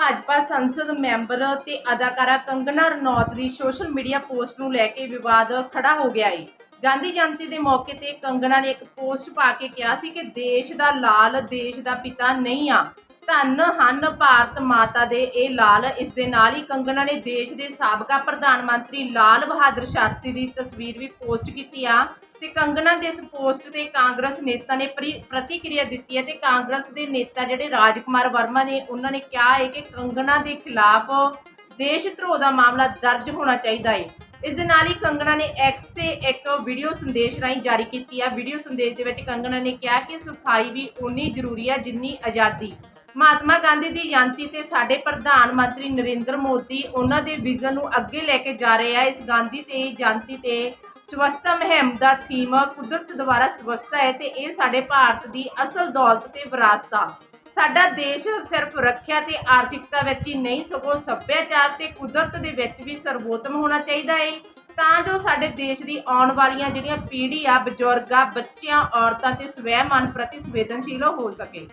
ਭਾਜਪਾ ਸੰਸਦ ਮੈਂਬਰ ਤੇ ਅਦਾਕਾਰਾ ਕੰਗਨਾ ਰਣੌਤ ਦੀ ਸੋਸ਼ਲ ਮੀਡੀਆ ਪੋਸਟ ਨੂੰ ਲੈ ਕੇ ਵਿਵਾਦ ਖੜਾ ਹੋ ਗਿਆ ਹੈ ਗਾਂਧੀ ਜਯੰਤੀ ਦੇ ਮੌਕੇ ਤੇ ਕੰਗਨਾ ਨੇ ਇੱਕ ਪੋਸਟ ਪਾ ਕੇ ਕਿਹਾ ਸੀ ਕਿ ਦੇਸ਼ ਦਾ ਲਾਲ ਦੇਸ਼ ਦਾ ਪਿਤਾ ਨਹੀਂ ਆ। ਧੰਨ ਹਨ ਭਾਰਤ ਮਾਤਾ ਦੇ। ਇਹ ਲਾਲ ਇਸ ਦੇ ਨਾਲ ਹੀ ਕੰਗਨਾ ਨੇ ਦੇਸ਼ ਦੇ ਸਾਬਕਾ ਪ੍ਰਧਾਨ ਮੰਤਰੀ ਲਾਲ ਬਹਾਦਰ ਸ਼ਾਸਤਰੀ ਦੀ ਤਸਵੀਰ ਵੀ ਪੋਸਟ ਕੀਤੀ ਆ। ਤੇ ਕੰਗਨਾ ਦੇ ਇਸ ਪੋਸਟ ਤੇ ਕਾਂਗਰਸ ਨੇਤਾ ਨੇ ਪ੍ਰਤੀਕਿਰਿਆ ਦਿੱਤੀ ਹੈ ਤੇ ਕਾਂਗਰਸ ਦੇ ਨੇਤਾ ਜਿਹੜੇ ਰਾਜਕੁਮਾਰ ਵਰਮਾ ਨੇ, ਉਹਨਾਂ ਨੇ ਕਿਹਾ ਹੈ ਕਿ ਕੰਗਨਾ ਦੇ ਖਿਲਾਫ ਦੇਸ਼ ਧਰੋਹ ਦਾ ਮਾਮਲਾ ਦਰਜ ਹੋਣਾ ਚਾਹੀਦਾ ਹੈ। ਇਸ ਦੇ ਨਾਲ ਹੀ ਕੰਗਣਾ ਨੇ ਐਕਸ ਤੇ ਇੱਕ ਵੀਡੀਓ ਸੰਦੇਸ਼ ਰਾਹੀਂ ਜਾਰੀ ਕੀਤੀ ਆ। ਵੀਡੀਓ ਸੰਦੇਸ਼ ਦੇ ਵਿੱਚ ਕੰਗਣਾ ਨੇ ਕਿਹਾ ਕਿ ਸਫ਼ਾਈ ਵੀ ਉਨੀ ਜ਼ਰੂਰੀ ਹੈ ਜਿੰਨੀ ਆਜ਼ਾਦੀ। ਮਹਾਤਮਾ ਗਾਂਧੀ ਦੀ ਜਯੰਤੀ ਤੇ ਸਾਡੇ ਪ੍ਰਧਾਨ ਮੰਤਰੀ ਨਰਿੰਦਰ ਮੋਦੀ ਉਹਨਾਂ ਦੇ ਵਿਜ਼ਨ ਨੂੰ ਅੱਗੇ ਲੈ ਕੇ ਜਾ ਰਹੇ ਆ। ਇਸ ਗਾਂਧੀ ਤੇ ਜਯੰਤੀ ਤੇ ਸਵਸਥਾ ਮੁਹਿੰਮ ਦਾ ਥੀਮ ਕੁਦਰਤ ਦੁਆਰਾ ਸਵਸਥਾ ਹੈ ਤੇ ਇਹ ਸਾਡੇ ਭਾਰਤ ਦੀ ਅਸਲ ਦੌਲਤ ਤੇ ਵਿਰਾਸਤ ਆ। ਸਾਡਾ ਦੇਸ਼ ਸਿਰਫ ਰੱਖਿਆ ਤੇ ਆਰਥਿਕਤਾ ਵਿੱਚ ਹੀ ਨਹੀਂ, ਸਗੋਂ ਸੱਭਿਆਚਾਰ ਤੇ ਕੁਦਰਤ ਦੇ ਵਿੱਚ ਵੀ ਸਰਵੋਤਮ ਹੋਣਾ ਚਾਹੀਦਾ ਹੈ ਤਾਂ ਜੋ ਸਾਡੇ ਦੇਸ਼ ਦੀ ਆਉਣ ਵਾਲੀਆਂ ਜਿਹੜੀਆਂ ਪੀੜ੍ਹੀ ਆ, ਬਜ਼ੁਰਗਾਂ, ਬੱਚਿਆਂ, ਔਰਤਾਂ ਤੇ ਸਵੈਮਾਨ ਪ੍ਰਤੀ ਸੰਵੇਦਨਸ਼ੀਲ ਹੋ ਸਕੇ।